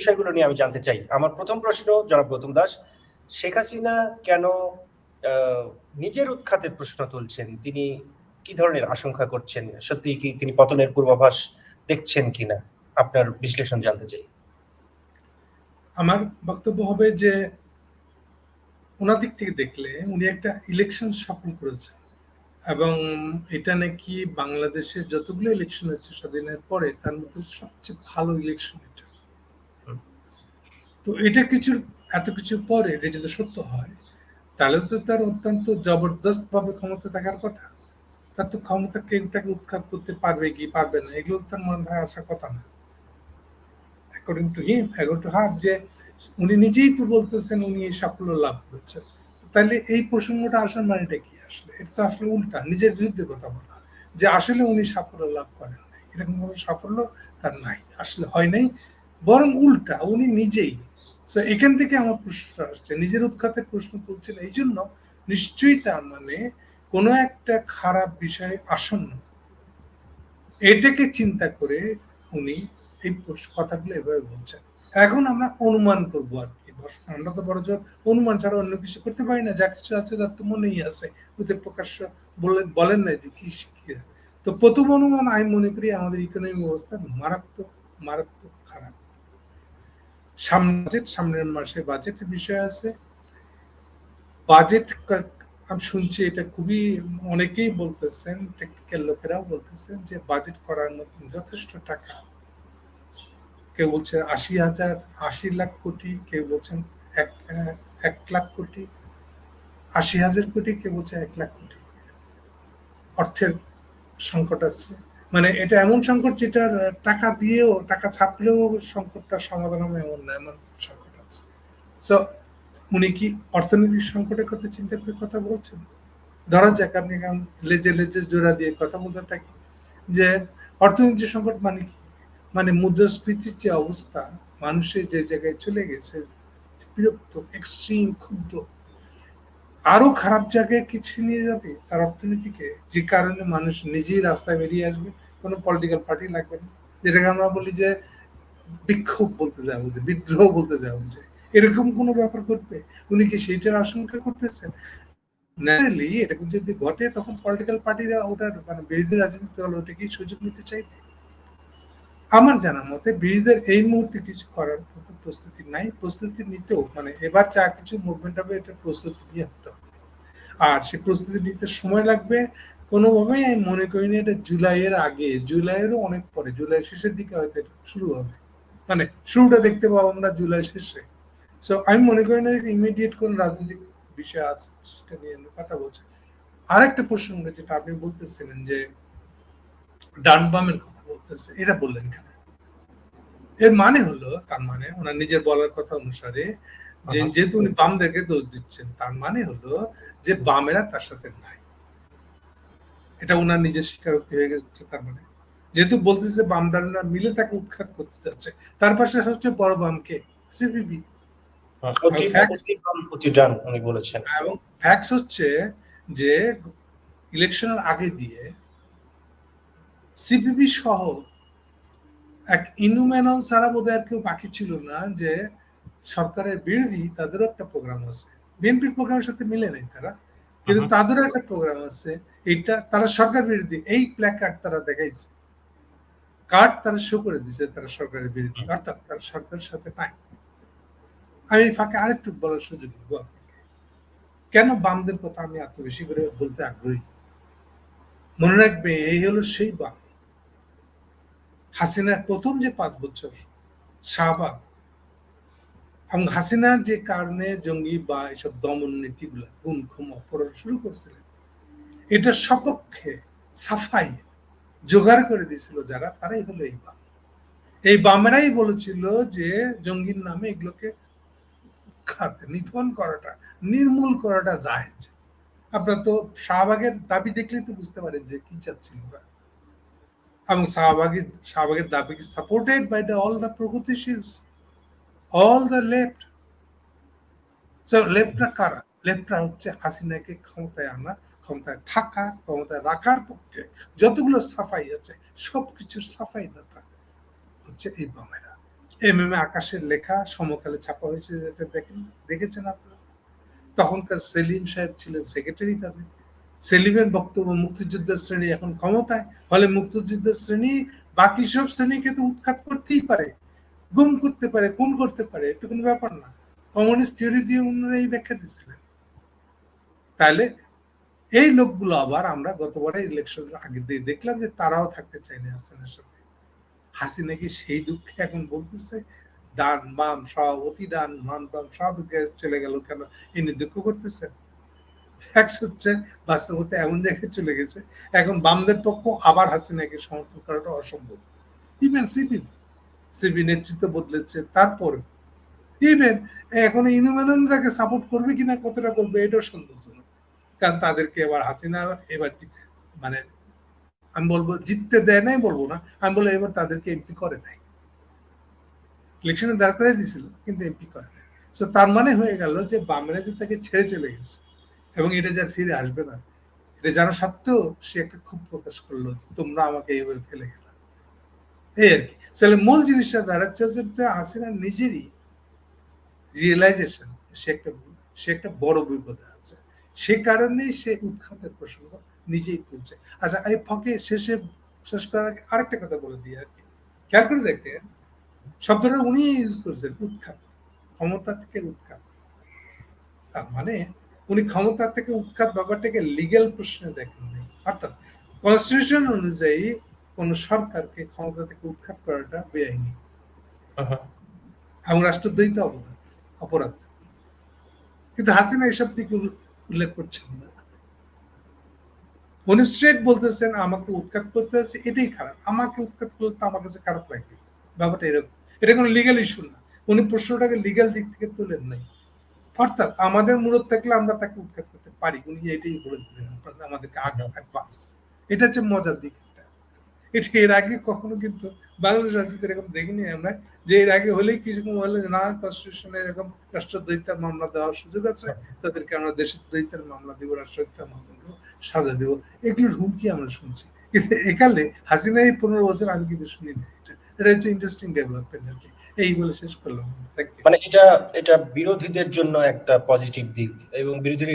বিষয়গুলো নিয়ে আমি জানতে চাই। আমার প্রথম প্রশ্ন, জনাব গৌতম দাস, শেখ হাসিনা কেন নিজের উৎখাতের প্রশ্ন তুলছেন? তিনি কি ধরনের আশঙ্কা করছেন? সত্যি কি তিনি পতনের পূর্বাভাস দেখছেন কিনা? আপনার বিশ্লেষণ জানতে চাই। আমার বক্তব্য হবে যে, ওনার দিক থেকে দেখলে উনি একটা ইলেকশন সফল করেছেন এবং এটা নাকি বাংলাদেশের যতগুলো ইলেকশন হচ্ছে স্বাধীনের পরে তার মধ্যে সবচেয়ে ভালো ইলেকশন এটা। তো এটা কিছু এত কিছু পরে এটা যদি সত্য হয়, তাহলে তো তার অত্যন্ত জবরদস্ত ভাবে ক্ষমতা থাকার কথা। তার তো ক্ষমতা কেউটাকে উৎখাত করতে পারবে কি পারবে না, এগুলো তার মনে হয় আসার কথা না। According to him according to her যে উনি নিজেই তো বলতেছেন উনি এই সাফল্য লাভ করেছেন। তাহলে এই প্রসঙ্গটা আসার মানেটা কি আসলে? এটা তো আসলে উল্টা, নিজের বিরুদ্ধে কথা বলা। যে আসলে উনি সাফল্য লাভ করেন নাই। এরকম কোনো সাফল্য তার নাই, আসলে হয় নাই। বরং উল্টা, উনি নিজেই তো এখান থেকে আমার প্রশ্ন আসছে। নিজের উৎখাতের প্রশ্ন তুলছেন এই জন্য নিশ্চয়ই তার মানে কোনো একটা খারাপ বিষয় আসন্ন। এটাকে চিন্তা করে উনি এই কথাগুলো এভাবে বলছেন। এখন আমরা অনুমান করব আর কি। আমরা তো বড় জোর অনুমান ছাড়া অন্য কিছু করতে পারি না। যা কিছু আছে তার তো মনেই আছে। ওতে প্রকাশ্য বলেন বলেন না যে কি তো প্রথম অনুমান আমি মনে করি আমাদের ইকোনমি ব্যবস্থা মারাত্মক মারাত্মক খারাপ। বাজেট, সামনের মাসে বাজেট বিষয় আছে। বাজেট আমি শুনছি এটা খুবই, অনেকেই বলতেছেন টেকনিক্যাল লোকেরাও বলতেছেন যে বাজেট করার মতন যথেষ্ট টাকা। কেউ বলছে আশি হাজার, আশি লাখ কোটি, কেউ বলছেন এক এক লাখ কোটি, আশি হাজার কোটি, কেউ বলছে এক লাখ কোটি। অর্থের সংকট আছে। মানে এটা এমন সংকট যেটার টাকা দিয়েও, টাকা ছাপলেও সংকটটা সমাধান হবে এমন না, এমন সংকট আছে। সো উনি কি অর্থনৈতিক সংকটের কথা চিন্তা করে কথা বলছেন? ধরা যাক, আপনি লেজে লেজে জোড়া দিয়ে কথা বলতে থাকি যে অর্থনৈতিক সংকট মানে কি? মানে মুদ্রাস্ফীতির যে অবস্থা, মানুষের যে জায়গায় চলে গেছে, বিরক্ত এক্সট্রিম ক্ষুব্ধ আরও খারাপ জায়গায় কিছু নিয়ে যাবে তার অর্থনীতিকে? যে কারণে মানুষ নিজেই রাস্তায় বেরিয়ে আসবে। কোনো পলিটিক্যাল পার্টি লাগবে না। যেটাকে আমরা বলি যে বিক্ষোভ বলতে যাব যে বিদ্রোহ বলতে যাব যে এরকম কোনো ব্যাপার ঘটবে? উনি কি সেইটার আশঙ্কা করতেছেন? এরকম যদি ঘটে, তখন পলিটিক্যাল পার্টিরা ওটার মানে বিরোধী রাজনীতি সুযোগ নিতে চাইবে। আমার জানা মতে বিরোধীদের এই মুহূর্তে কিছু করার মতো প্রস্তুতি নাই। প্রস্তুতি নিতেও মানে এবার যা কিছু মুভমেন্ট হবে, এটা প্রস্তুতি নিয়ে হতে হবে। আর সে প্রস্তুতি নিতে সময় লাগবে। কোনোভাবেই আমি মনে করি না এটা জুলাইয়ের আগে জুলাইয়েরও অনেক পরে জুলাই শেষের দিকে হয়তো এটা শুরু হবে। মানে শুরুটা দেখতে পাবো আমরা জুলাই শেষে। সো আমি মনে করি না ইমিডিয়েট কোন রাজনৈতিক বিষয় আছে সেটা নিয়ে কথা বলছে। আরেকটা প্রসঙ্গে যেটা আপনি বলতেছিলেন যে ডান বামের কথা বলতেছে এটা বললেন কেন? এর মানে হলো তার মানে ওনার নিজের বলার কথা অনুসারে যে যেহেতু উনি বামদেরকে দোষ দিচ্ছেন তার মানে হলো যে বামেরা তার সাথে নাই। এটা ওনার নিজের স্বীকারোক্তি হয়ে গেছে তার মানে। যেহেতু বলতেছে বামদাররা মিলে তাকে উৎখাত করতে যাচ্ছে তার পাশে হচ্ছে বড় বামকে সিপিবি। এবং ফ্যাক্স হচ্ছে যে ইলেকশনের আগে দিয়ে সিপিবি সহ এক ইনুম্যানল ছাড়া বোধ আর কেউ বাকি ছিল না যে সরকারের বিরোধী তাদেরও একটা প্রোগ্রাম আছে। বিএনপির প্রোগ্রামের সাথে মিলে নেই তারা। কিন্তু তাদেরও একটা প্রোগ্রাম আছে এইটা তারা সরকার বিরোধী এই প্ল্যাকার্ড তারা দেখাইছে। কার্ড তারা শো করে দিছে তারা সরকারের বিরোধী অর্থাৎ তারা সরকারের সাথে নাই। আমি ফাঁকে আরেকটু বলার সুযোগ দেবো আপনাকে। কেন বামদের কথা আমি এত বেশি করে বলতে আগ্রহী? মনে রাখবে এই হলো সেই বাম। হাসিনার প্রথম যে পাঁচ বছর শাহবাগ এবং হাসিনার যে কারণে জঙ্গি বা এসব দমন নীতিগুলা গুম খুম অপরাধ শুরু করছিলেন, এটা সপক্ষে সাফাই জোগাড় করে দিয়েছিল যারা, তারাই হলো এই বাম। এই বামেরাই বলেছিল যে জঙ্গির নামে এগুলোকে উৎখাত, নিধন করাটা, নির্মূল করাটা যায় আপনার তো শাহবাগের দাবি দেখলেই তো বুঝতে পারেন যে কি চাচ্ছিল ওরা। এবং শাহবাগের শাহবাগের দাবি supported by the all the প্রগতিশীলস all the left so কারা লেফটরা হচ্ছে হাসিনাকে ক্ষমতায় আনা, ক্ষমতায় থাকা ক্ষমতায় রাখার পক্ষে যতগুলো সাফাই আছে, সবকিছুর সাফাই দাতা হচ্ছে এই বামেরা। এম এম আকাশের লেখা সমকালে ছাপা হয়েছে, যেটা দেখেন, দেখেছেন আপনারা? তখনকার সেলিম সাহেব ছিলেন সেক্রেটারি তাদের। সেলিমের বক্তব্য মুক্তিযুদ্ধের শ্রেণি এখন ক্ষমতায়। ফলে মুক্তিযুদ্ধের শ্রেণি বাকি সব শ্রেণীকে তো উৎখাত করতেই পারে। গুম করতে পারে, খুন করতে পারে এতে কোনো ব্যাপার না। কমিউনিস্ট থিওরি দিয়ে ওনারা এই ব্যাখ্যা দিয়েছিলেন। তাহলে এই লোকগুলো আবার আমরা গতবারে ইলেকশনের আগে দিয়ে দেখলাম যে তারাও থাকতে চাইনি হাসিনার সাথে। হাসিনা কি সেই দুঃখে এখন বলতেছে, ডান বাম সভাপতি ডান, মান বাম, সব চলে গেল কেন? ইনি দুঃখ করতেছেন হচ্ছে, বাস্তবতা এমন জায়গায় চলে গেছে, এখন বামদের পক্ষ আবার হাসিনাকে সমর্থন করাটা অসম্ভব। ইভেন সিপি সিপি নেতৃত্ব বদলেছে, তারপরে? ইভেন এখন ইনুমেনন্দাকে সাপোর্ট করবে কিনা, কতটা করবে, এটাও সন্দেহজনক। কারণ তাদেরকে এবার হাসিনা এবার মানে আমি বলব, জিততে দেয় নাই বলব না, আমি বলব এবার তাদেরকে এমপি করে নাই। ইলেকশনে দাঁড় করে দিছিল কিন্তু এমপি করে নাই। সো তার মানে হয়ে গেল যে বামেরা যে তাকে ছেড়ে চলে গেছে, এবং এটা যার ফিরে আসবে না, এটা জানা সত্ত্বেও সে একটা খুব প্রকাশ করল তোমরা আমাকে এইভাবে ফেলে গেল। এই আর কি। তাহলে মূল জিনিসটা নিজেরই রিয়েলাইজেশন সে একটা সে একটা বড় বিপদে আছে। সে কারণেই সে উৎখাতের প্রসঙ্গ নিজেই তুলছে। আচ্ছা এই ফকে শেষে শেষ করার আরেকটা কথা বলে দিই আর কি। খেয়াল করে দেখেন, শব্দটা উনি ইউজ করছেন, উৎখাত। ক্ষমতা থেকে উৎখাত। তার মানে উনি ক্ষমতা থেকে উৎখাত ব্যাপারটাকে লিগ্যাল প্রশ্নে দেখেন অর্থাৎ কনস্টিটিউশন অনুযায়ী কোন সরকারকে ক্ষমতা থেকে উৎখাত করাটা বেআইনি। এবং রাষ্ট্রদ্বৈত অপরাধ অপরাধ। কিন্তু হাসিনা এসব দিকে উল্লেখ করছেন না। উনি স্ট্রেট বলতেছেন আমাকে উৎখাত করতে হচ্ছে এটাই খারাপ। আমাকে উৎখাত করলে তো আমার কাছে খারাপ লাগবে ব্যাপারটা এরকম। এটা কোনো লিগ্যাল ইস্যু না। উনি প্রশ্নটাকে লিগ্যাল দিক থেকে তুলেন নাই। অর্থাৎ আমাদের মূলত থাকলে আমরা তাকে উৎখাত করতে পারি। উনি এটাই বলে দিলেন। আমাদেরকে আগে অ্যাডভান্স এটা হচ্ছে মজার দিক। এটা এর আগে কখনো কিন্তু বাংলাদেশ রাজনীতি এরকম দেখিনি আমরা, যে এর আগে হলেই কিছু যে না কনস্টিটিউশনে এরকম রাষ্ট্রদ্বৈতার মামলা দেওয়ার সুযোগ আছে, তাদেরকে আমরা দেশের দ্বৈতার মামলা দিব রাষ্ট্রদ্বৈতার মামলা দেবো, সাজা দেবো, এগুলোর হুমকি আমরা শুনছি। কিন্তু একালে হাসিনা এই পনেরো বছর আমি কিন্তু শুনি না এটা এটা হচ্ছে ইন্টারেস্টিং ডেভেলপমেন্ট আর কি। এই বলে শেষ করলাম। মানে এটা এটা বিরোধীদের জন্য একটা পজিটিভ দিক এবং বিরোধীরা